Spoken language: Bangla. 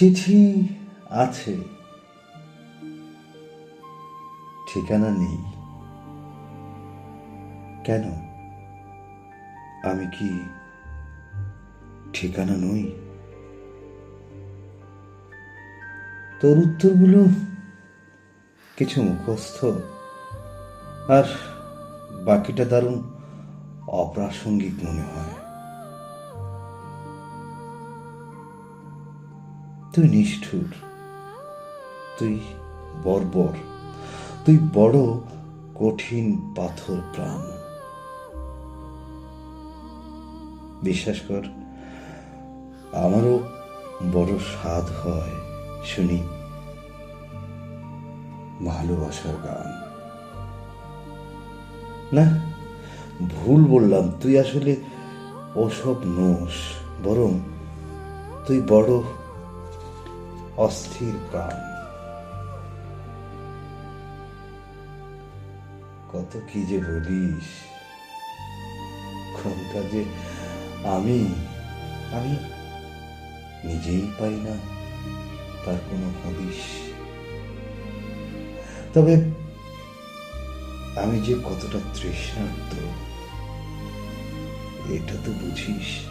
চিঠি আছে। ঠিকানা নেই। কেন? আমি কি ঠিকানা নই? তোর উত্তরগুলো কিছু মুখস্থ। আর বাকিটা দারুণ অপ্রাসঙ্গিক মনে হয়। তুই নিষ্ঠুর, তুই বর্বর, তুই বড় কঠিন পাথর প্রাণ। বিশ্বাস কর, আমারও বড় স্বাদ হয় শুনি ভালোবাসার গান। না, ভুল বললাম, তুই আসলে ওসব নোস, বরং তুই বড় অস্থির প্রাণ। কত কি যে বলিস। কোনটা যে আমি আমি নিজেই পাই না, তার কোনো হদিস তবে আমি যে কতটা তৃষ্ণার্ত, এটা তো বুঝিস।